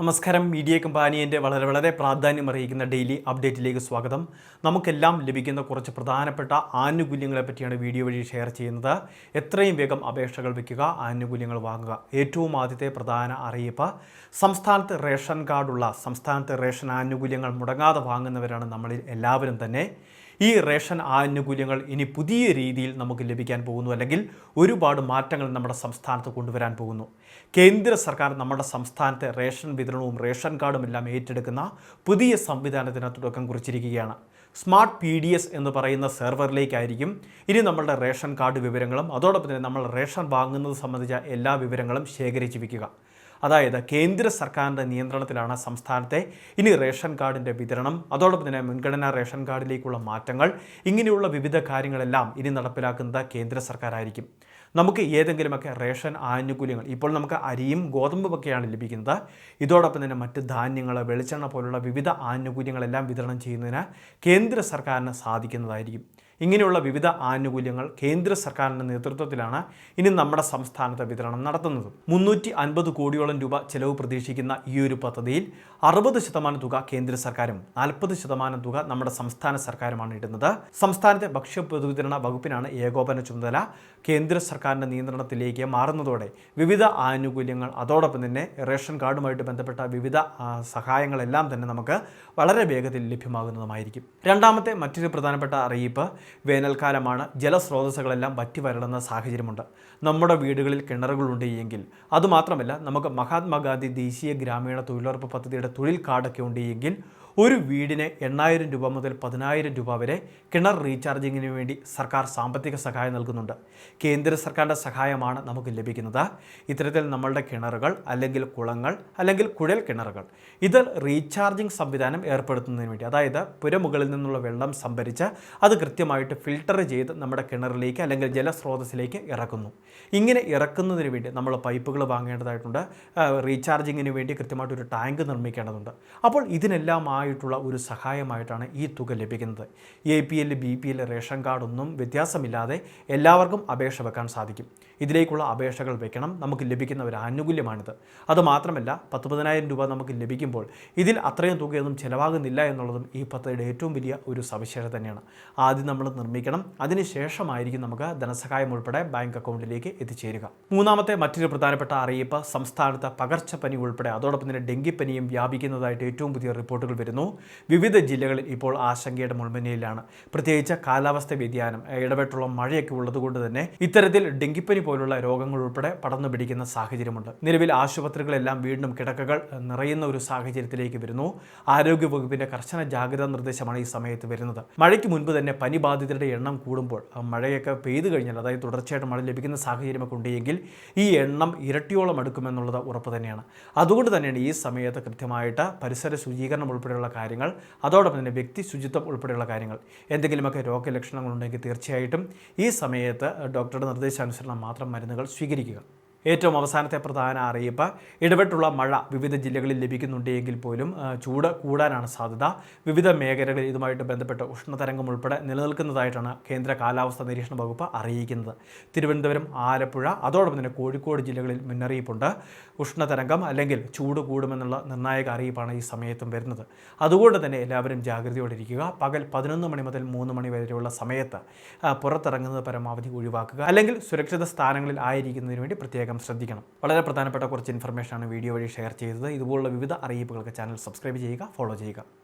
നമസ്കാരം. മീഡിയ കമ്പാനിയന്റെ വളരെ വളരെ പ്രാധാന്യം അറിയിക്കുന്ന ഡെയിലി അപ്ഡേറ്റിലേക്ക് സ്വാഗതം. നമുക്കെല്ലാം ലഭിക്കുന്ന കുറച്ച് പ്രധാനപ്പെട്ട ആനുകൂല്യങ്ങളെ പറ്റിയാണ് വീഡിയോ വഴി ഷെയർ ചെയ്യുന്നത്. എത്രയും വേഗം അപേക്ഷകൾ വയ്ക്കുക ആനുകൂല്യങ്ങൾ വാങ്ങുക. ഏറ്റവും ആദ്യത്തെ പ്രധാന അറിയിപ്പ് സംസ്ഥാനത്ത് റേഷൻ കാർഡുള്ള സംസ്ഥാനത്ത് റേഷൻ ആനുകൂല്യങ്ങൾ മുടങ്ങാതെ വാങ്ങുന്നവരാണ് നമ്മളിൽ എല്ലാവരും തന്നെ. ഈ റേഷൻ ആനുകൂല്യങ്ങൾ ഇനി പുതിയ രീതിയിൽ നമുക്ക് ലഭിക്കാൻ പോകുന്നു അല്ലെങ്കിൽ ഒരുപാട് മാറ്റങ്ങൾ നമ്മുടെ സംസ്ഥാനത്ത് കൊണ്ടുവരാൻ പോകുന്നു. കേന്ദ്ര സർക്കാർ നമ്മുടെ സംസ്ഥാനത്തെ റേഷൻ വിതരണവും റേഷൻ കാർഡും എല്ലാം ഏറ്റെടുക്കുന്ന പുതിയ സംവിധാനത്തിന് തുടക്കം കുറിച്ചിരിക്കുകയാണ്. സ്മാർട്ട് പി ഡി എസ് എന്ന് പറയുന്ന സെർവറിലേക്കായിരിക്കും ഇനി നമ്മളുടെ റേഷൻ കാർഡ് വിവരങ്ങളും അതോടൊപ്പം തന്നെ നമ്മൾ റേഷൻ വാങ്ങുന്നത് സംബന്ധിച്ച എല്ലാ വിവരങ്ങളും ശേഖരിച്ച് വയ്ക്കുക അതായത് കേന്ദ്ര സർക്കാരിന്റെ നിയന്ത്രണത്തിലാണ് സംസ്ഥാനത്തെ ഇനി റേഷൻ കാർഡിന്റെ വിതരണം. അതോടൊപ്പം തന്നെ മുൻഗണനാ റേഷൻ കാർഡിലേക്കുള്ള മാറ്റങ്ങൾ ഇങ്ങനെയുള്ള വിവിധ കാര്യങ്ങളെല്ലാം ഇനി നടപ്പിലാക്കുന്നത് കേന്ദ്ര സർക്കാരായിരിക്കും. നമുക്ക് ഏതെങ്കിലുമൊക്കെ റേഷൻ ആനുകൂല്യങ്ങൾ ഇപ്പോൾ നമുക്ക് അരിയും ഗോതമ്പുമൊക്കെയാണ് ലഭിക്കുന്നത്. ഇതോടൊപ്പം തന്നെ മറ്റ് ധാന്യങ്ങൾ വെളിച്ചെണ്ണ പോലുള്ള വിവിധ ആനുകൂല്യങ്ങളെല്ലാം വിതരണം ചെയ്യുന്നതിന് കേന്ദ്ര സർക്കാരിന് സാധിക്കുന്നതായിരിക്കും. ഇങ്ങനെയുള്ള വിവിധ ആനുകൂല്യങ്ങൾ കേന്ദ്ര സർക്കാരിന്റെ നേതൃത്വത്തിലാണ് ഇനി നമ്മുടെ സംസ്ഥാനത്ത് വിതരണം നടത്തുന്നത്. മുന്നൂറ്റി അൻപത് കോടിയോളം രൂപ ചെലവ് പ്രതീക്ഷിക്കുന്ന ഈ ഒരു പദ്ധതിയിൽ അറുപത് ശതമാനം തുക കേന്ദ്ര സർക്കാരും നാൽപ്പത് ശതമാനം തുക നമ്മുടെ സംസ്ഥാന സർക്കാരുമാണ് ഇടുന്നത്. സംസ്ഥാനത്തെ ഭക്ഷ്യ പൊതുവിതരണ വകുപ്പിനാണ് ഏകോപന ചുമതല. കേന്ദ്ര സർക്കാരിന്റെ നിയന്ത്രണത്തിലേക്ക് മാറുന്നതോടെ വിവിധ ആനുകൂല്യങ്ങൾ അതോടൊപ്പം തന്നെ റേഷൻ കാർഡുമായിട്ട് ബന്ധപ്പെട്ട വിവിധ സഹായങ്ങളെല്ലാം തന്നെ നമുക്ക് വളരെ വേഗത്തിൽ ലഭ്യമാകുന്നതുമായിരിക്കും. രണ്ടാമത്തെ മറ്റൊരു പ്രധാനപ്പെട്ട അറിയിപ്പ് വേനൽക്കാലമാണ്. ജലസ്രോതസ്സുകളെല്ലാം വറ്റി വരളുന്ന സാഹചര്യമുണ്ട്. നമ്മുടെ വീടുകളിൽ കിണറുകളുണ്ട് എങ്കിൽ അതുമാത്രമല്ല നമുക്ക് മഹാത്മാഗാന്ധി ദേശീയ ഗ്രാമീണ തൊഴിലുറപ്പ് പദ്ധതിയുടെ തൊഴിൽ കാർഡൊക്കെ ഉണ്ട് എങ്കിൽ ഒരു വീടിന് എണ്ണായിരം രൂപ മുതൽ പതിനായിരം രൂപ വരെ കിണർ റീചാർജിങ്ങിന് വേണ്ടി സർക്കാർ സാമ്പത്തിക സഹായം നൽകുന്നുണ്ട്. കേന്ദ്ര സർക്കാരിന്റെ സഹായമാണ് നമുക്ക് ലഭിക്കുന്നത്. ഇത്തരത്തിൽ നമ്മളുടെ കിണറുകൾ അല്ലെങ്കിൽ കുളങ്ങൾ അല്ലെങ്കിൽ കുഴൽ കിണറുകൾ ഇത് റീചാർജിംഗ് സംവിധാനം ഏർപ്പെടുത്തുന്നതിന് വേണ്ടി അതായത് പുരമുകളിൽ നിന്നുള്ള വെള്ളം സംഭരിച്ച് അത് കൃത്യമായിട്ട് ഫിൽട്ടർ ചെയ്ത് നമ്മുടെ കിണറിലേക്ക് അല്ലെങ്കിൽ ജലസ്രോതസ്സിലേക്ക് ഇറക്കുന്നു. ഇങ്ങനെ ഇറക്കുന്നതിന് വേണ്ടി നമ്മൾ പൈപ്പുകൾ വാങ്ങേണ്ടതായിട്ടുണ്ട്. റീചാർജിങ്ങിന് വേണ്ടി കൃത്യമായിട്ട് ഒരു ടാങ്ക് നിർമ്മിക്കേണ്ടതുണ്ട്. അപ്പോൾ ഇതിനെല്ലാം ആയിട്ടുള്ള ഒരു സഹായമായിട്ടാണ് ഈ തുക ലഭിക്കുന്നത്. A P L B P L ration കാർഡൊന്നും വ്യത്യാസമില്ലാതെ എല്ലാവർക്കും അപേക്ഷ വെക്കാൻ സാധിക്കും. ഇതിലേക്കുള്ള അപേക്ഷകൾ വെക്കണം. നമുക്ക് ലഭിക്കുന്ന ഒരു ആനുകൂല്യമാണിത്. അതുമാത്രമല്ല പത്ത് പതിനായിരം രൂപ നമുക്ക് ലഭിക്കുമ്പോൾ ഇതിൽ അത്രയും തുകയൊന്നും ചിലവാകുന്നില്ല എന്നുള്ളതും ഈ പദ്ധതിയുടെ ഏറ്റവും വലിയ ഒരു സവിശേഷത തന്നെയാണ്. ആദ്യം നമ്മൾ നിർമ്മിക്കണം. അതിനുശേഷമായിരിക്കും നമുക്ക് ധനസഹായം ഉൾപ്പെടെ ബാങ്ക് അക്കൗണ്ടിലേക്ക് എത്തിച്ചേരുക. മൂന്നാമത്തെ മറ്റൊരു പ്രധാനപ്പെട്ട അറിയിപ്പ് സംസ്ഥാനത്ത് പകർച്ചപ്പനി ഉൾപ്പെടെ. അതോടൊപ്പം തന്നെ ഡെങ്കിപ്പനിയും വ്യാപിക്കുന്നതായിട്ട് ഏറ്റവും പുതിയ റിപ്പോർട്ടുകൾ വരുന്നു വിവിധ ജില്ലകളിൽ ഇപ്പോൾ ആശങ്കയുടെ മുൾമുനയിലാണ്. പ്രത്യേകിച്ച് കാലാവസ്ഥ വ്യതിയാനം ഇടപെട്ടുള്ള മഴയൊക്കെ ഉള്ളതുകൊണ്ട് തന്നെ ഇത്തരത്തിൽ ഡെങ്കിപ്പനി പോലുള്ള രോഗങ്ങൾ ഉൾപ്പെടെ പടർന്നു പിടിക്കുന്ന സാഹചര്യമുണ്ട്. നിലവിൽ ആശുപത്രികളെല്ലാം വീണ്ടും കിടക്കകൾ നിറയുന്ന ഒരു സാഹചര്യത്തിലേക്ക് വരുന്നു. ആരോഗ്യ വകുപ്പിന്റെ കർശന ജാഗ്രതാ നിർദ്ദേശമാണ് ഈ സമയത്ത് വരുന്നത്. മഴയ്ക്ക് മുൻപ് തന്നെ പനി ബാധിതരുടെ എണ്ണം കൂടുമ്പോൾ മഴയൊക്കെ പെയ്തു കഴിഞ്ഞാൽ അതായത് തുടർച്ചയായിട്ട് മഴ ലഭിക്കുന്ന സാഹചര്യമൊക്കെ ഉണ്ടെങ്കിൽ ഈ എണ്ണം ഇരട്ടിയോളം എടുക്കുമെന്നുള്ളത് ഉറപ്പ് തന്നെയാണ്. അതുകൊണ്ട് തന്നെയാണ് ഈ സമയത്ത് കൃത്യമായിട്ട് പരിസര ശുചീകരണം ഉൾപ്പെടെയുള്ള കാര്യങ്ങൾ അതോടൊപ്പം തന്നെ വ്യക്തി ശുചിത്വം ഉൾപ്പെടെയുള്ള കാര്യങ്ങൾ. എന്തെങ്കിലുമൊക്കെ രോഗലക്ഷണങ്ങളുണ്ടെങ്കിൽ തീർച്ചയായിട്ടും ഈ സമയത്ത് ഡോക്ടറുടെ നിർദ്ദേശാനുസരണം മാത്രം മരുന്നുകൾ സ്വീകരിക്കുക. ഏറ്റവും അവസാനത്തെ പ്രധാന അറിയിപ്പ്. ഇടപെട്ടുള്ള മഴ വിവിധ ജില്ലകളിൽ ലഭിക്കുന്നുണ്ടെങ്കിൽ പോലും ചൂട് കൂടാനാണ് സാധ്യത. വിവിധ മേഖലകളിൽ ഇതുമായിട്ട് ബന്ധപ്പെട്ട് ഉഷ്ണതരംഗം ഉൾപ്പെടെ നിലനിൽക്കുന്നതായിട്ടാണ് കേന്ദ്ര കാലാവസ്ഥാ നിരീക്ഷണ വകുപ്പ് അറിയിക്കുന്നത്. തിരുവനന്തപുരം ആലപ്പുഴ അതോടൊപ്പം തന്നെ കോഴിക്കോട് ജില്ലകളിൽ മുന്നറിയിപ്പുണ്ട്. ഉഷ്ണതരംഗം അല്ലെങ്കിൽ ചൂട് കൂടുമെന്നുള്ള നിർണായക അറിയിപ്പാണ് ഈ സമയത്തും വരുന്നത്. അതുകൊണ്ട് തന്നെ എല്ലാവരും ജാഗ്രതയോടെ ഇരിക്കുക. പകൽ പതിനൊന്ന് മണി മുതൽ മൂന്ന് മണി വരെയുള്ള സമയത്ത് പുറത്തിറങ്ങുന്നത് പരമാവധി ഒഴിവാക്കുക. അല്ലെങ്കിൽ സുരക്ഷിത സ്ഥാനങ്ങളിൽ ആയിരിക്കുന്നതിന് വേണ്ടി പ്രത്യേകം ശ്രദ്ധിക്കണം. വളരെ പ്രധാനപ്പെട്ട കുറച്ച് ഇൻഫർമേഷനാണ് വീഡിയോ വഴി ഷെയർ ചെയ്തത്. ഇതുപോലുള്ള വിവിധ അറിയിപ്പുകൾക്ക് ചാനൽ സബ്സ്ക്രൈബ് ചെയ്യുക ഫോളോ ചെയ്യുക.